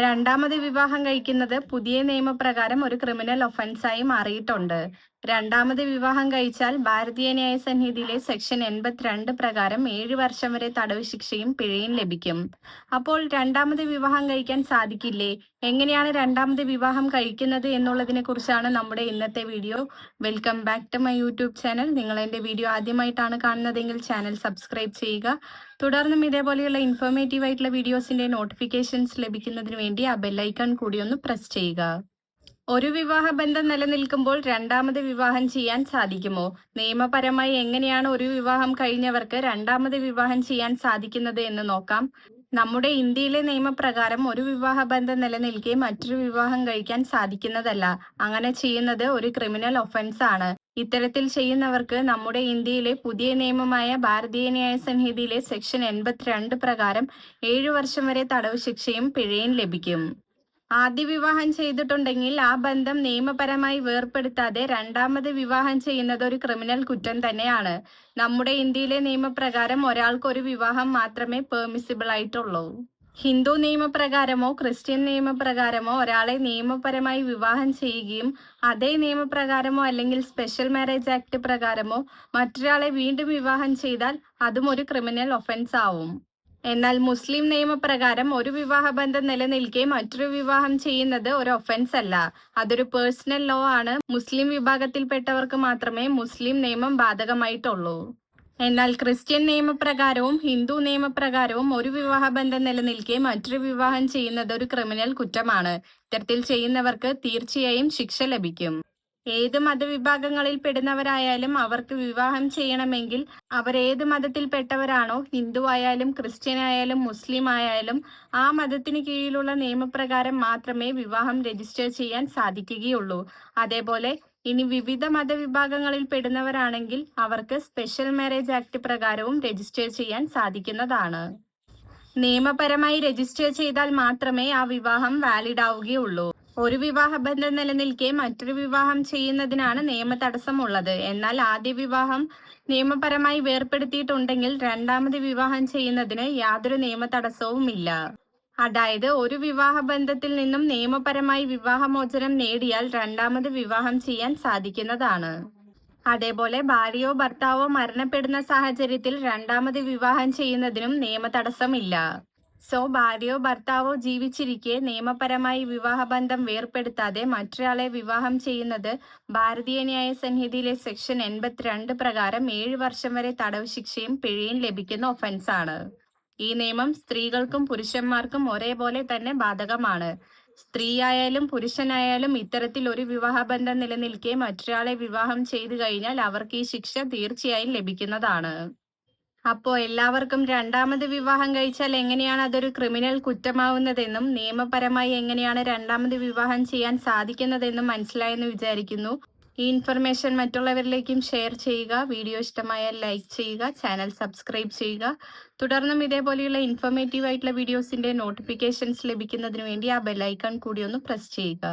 രണ്ടാമത് വിവാഹം കഴിക്കുന്നത് പുതിയ നിയമപ്രകാരം ഒരു ക്രിമിനൽ ഒഫൻസായി മാറിയിട്ടുണ്ട്. രണ്ടാമത് വിവാഹം കഴിച്ചാൽ ഭാരതീയ ന്യായ സംഹിതയിലെ സെക്ഷൻ എൺപത്തിരണ്ട് പ്രകാരം ഏഴ് വർഷം വരെ തടവ് ശിക്ഷയും പിഴയും ലഭിക്കും. അപ്പോൾ രണ്ടാമത് വിവാഹം കഴിക്കാൻ സാധിക്കില്ലേ? എങ്ങനെയാണ് രണ്ടാമത് വിവാഹം കഴിക്കുന്നത് എന്നുള്ളതിനെ കുറിച്ചാണ് നമ്മുടെ ഇന്നത്തെ video. Welcome back to my YouTube channel നിങ്ങൾ എന്റെ വീഡിയോ ആദ്യമായിട്ടാണ് കാണുന്നതെങ്കിൽ ചാനൽ സബ്സ്ക്രൈബ് ചെയ്യുക. തുടർന്നും ഇതേപോലെയുള്ള ഇൻഫോർമേറ്റീവ് ആയിട്ടുള്ള വീഡിയോസിന്റെ നോട്ടിഫിക്കേഷൻസ് ലഭിക്കുന്നതിന് വേണ്ടി ആ ബെല്ലൈക്കൺ കൂടി ഒന്ന് പ്രസ് ചെയ്യുക. ഒരു വിവാഹ ബന്ധം നിലനിൽക്കുമ്പോൾ രണ്ടാമത് വിവാഹം ചെയ്യാൻ സാധിക്കുമോ? നിയമപരമായി എങ്ങനെയാണ് ഒരു വിവാഹം കഴിഞ്ഞവർക്ക് രണ്ടാമത് വിവാഹം ചെയ്യാൻ സാധിക്കുന്നത് എന്ന് നോക്കാം. നമ്മുടെ ഇന്ത്യയിലെ നിയമപ്രകാരം ഒരു വിവാഹ ബന്ധം നിലനിൽക്കെ മറ്റൊരു വിവാഹം കഴിക്കാൻ സാധിക്കുന്നതല്ല. അങ്ങനെ ചെയ്യുന്നത് ഒരു ക്രിമിനൽ ഒഫൻസ് ആണ്. ഇത്തരത്തിൽ ചെയ്യുന്നവർക്ക് നമ്മുടെ ഇന്ത്യയിലെ പുതിയ നിയമമായ ഭാരതീയ ന്യായ സംഹിതയിലെ സെക്ഷൻ എൺപത്തിരണ്ട് പ്രകാരം ഏഴു വർഷം വരെ തടവ് ശിക്ഷയും പിഴയും ലഭിക്കും. ആദ്യ വിവാഹം ചെയ്തിട്ടുണ്ടെങ്കിൽ ആ ബന്ധം നിയമപരമായി വേർപ്പെടുത്താതെ രണ്ടാമത് വിവാഹം ചെയ്യുന്നത് ഒരു ക്രിമിനൽ കുറ്റം തന്നെയാണ്. നമ്മുടെ ഇന്ത്യയിലെ നിയമപ്രകാരം ഒരാൾക്ക് ഒരു വിവാഹം മാത്രമേ പെർമിസിബിൾ ആയിട്ടുള്ളൂ. ഹിന്ദു നിയമപ്രകാരമോ ക്രിസ്ത്യൻ നിയമപ്രകാരമോ ഒരാളെ നിയമപരമായി വിവാഹം ചെയ്യുകയും അതേ നിയമപ്രകാരമോ അല്ലെങ്കിൽ സ്പെഷ്യൽ മാരേജ് ആക്ട് പ്രകാരമോ മറ്റൊരാളെ വീണ്ടും വിവാഹം ചെയ്താൽ അതും ഒരു ക്രിമിനൽ ഒഫൻസ് ആവും. എന്നാൽ മുസ്ലിം നിയമപ്രകാരം ഒരു വിവാഹബന്ധം നിലനിൽക്കെ മറ്റൊരു വിവാഹം ചെയ്യുന്നത് ഒരു ഒഫൻസ് അല്ല. അതൊരു പേഴ്സണൽ ലോ ആണ്. മുസ്ലിം വിഭാഗത്തിൽപ്പെട്ടവർക്ക് മാത്രമേ മുസ്ലിം നിയമം ബാധകമായിട്ടുള്ളൂ. എന്നാൽ ക്രിസ്ത്യൻ നിയമപ്രകാരവും ഹിന്ദു നിയമപ്രകാരവും ഒരു വിവാഹബന്ധം നിലനിൽക്കെ മറ്റൊരു വിവാഹം ചെയ്യുന്നത് ഒരു ക്രിമിനൽ കുറ്റമാണ്. ഇത്തരത്തിൽ ചെയ്യുന്നവർക്ക് തീർച്ചയായും ശിക്ഷ ലഭിക്കും. ഏത് മതവിഭാഗങ്ങളിൽ പെടുന്നവരായാലും അവർക്ക് വിവാഹം ചെയ്യണമെങ്കിൽ അവർ ഏത് മതത്തിൽപ്പെട്ടവരാണോ ഹിന്ദു ആയാലും ക്രിസ്ത്യൻ ആയാലും മുസ്ലിം ആയാലും ആ മതത്തിന് കീഴിലുള്ള നിയമപ്രകാരം മാത്രമേ വിവാഹം രജിസ്റ്റർ ചെയ്യാൻ സാധിക്കുകയുള്ളൂ. അതേപോലെ ഇനി വിവിധ മതവിഭാഗങ്ങളിൽ പെടുന്നവരാണെങ്കിൽ അവർക്ക് സ്പെഷ്യൽ മാരേജ് ആക്ട് പ്രകാരവും രജിസ്റ്റർ ചെയ്യാൻ സാധിക്കുന്നതാണ്. നിയമപരമായി രജിസ്റ്റർ ചെയ്താൽ മാത്രമേ ആ വിവാഹം വാലിഡ് ആവുകയുള്ളൂ. ഒരു വിവാഹ ബന്ധം നിലനിൽക്കെ മറ്റൊരു വിവാഹം ചെയ്യുന്നതിനാണ് നിയമ തടസ്സമുള്ളത് എന്നാൽ ആദ്യ വിവാഹം നിയമപരമായി വേർപ്പെടുത്തിയിട്ടുണ്ടെങ്കിൽ രണ്ടാമത് വിവാഹം ചെയ്യുന്നതിന് യാതൊരു നിയമ തടസ്സവുമില്ല അതായത് ഒരു വിവാഹ ബന്ധത്തിൽ നിന്നും നിയമപരമായി വിവാഹമോചനം നേടിയാൽ രണ്ടാമത് വിവാഹം ചെയ്യാൻ സാധിക്കുന്നതാണ്. അതേപോലെ ഭാര്യയോ ഭർത്താവോ മരണപ്പെടുന്ന സാഹചര്യത്തിൽ രണ്ടാമത് വിവാഹം ചെയ്യുന്നതിനും നിയമ തടസ്സമില്ല സോ ഭാര്യയോ ഭർത്താവോ ജീവിച്ചിരിക്കെ നിയമപരമായി വിവാഹബന്ധം വേർപ്പെടുത്താതെ മറ്റൊരാളെ വിവാഹം ചെയ്യുന്നത് ഭാരതീയ ന്യായ സംഹിതയിലെ സെക്ഷൻ എൺപത്തിരണ്ട് പ്രകാരം ഏഴ് വർഷം വരെ തടവ് ശിക്ഷയും പിഴയും ലഭിക്കുന്ന ഒഫൻസാണ്. ഈ നിയമം സ്ത്രീകൾക്കും പുരുഷന്മാർക്കും ഒരേപോലെ തന്നെ ബാധകമാണ്. സ്ത്രീയായാലും പുരുഷനായാലും ഇത്തരത്തിൽ ഒരു വിവാഹബന്ധം നിലനിൽക്കെ മറ്റൊരാളെ വിവാഹം ചെയ്തു കഴിഞ്ഞാൽ അവർക്ക് ഈ ശിക്ഷ തീർച്ചയായും ലഭിക്കുന്നതാണ്. അപ്പോ എല്ലാവർക്കും രണ്ടാമത് വിവാഹം കഴിച്ചാൽ എങ്ങനെയാണ് അതൊരു ക്രിമിനൽ കുറ്റമാവുന്നതെന്നും നിയമപരമായി എങ്ങനെയാണ് രണ്ടാമത് വിവാഹം ചെയ്യാൻ സാധിക്കുന്നതെന്നും മനസ്സിലായെന്ന് വിചാരിക്കുന്നു. ഈ ഇൻഫർമേഷൻ മറ്റുള്ളവരിലേക്കും ഷെയർ ചെയ്യുക. വീഡിയോ ഇഷ്ടമായാൽ ലൈക്ക് ചെയ്യുക. ചാനൽ സബ്സ്ക്രൈബ് ചെയ്യുക. തുടർന്നും ഇതേപോലെയുള്ള ഇൻഫോർമേറ്റീവ് ആയിട്ടുള്ള വീഡിയോസിന്റെ നോട്ടിഫിക്കേഷൻസ് ലഭിക്കുന്നതിന് വേണ്ടി ആ ഐക്കൺ കൂടി ഒന്ന് പ്രസ് ചെയ്യുക.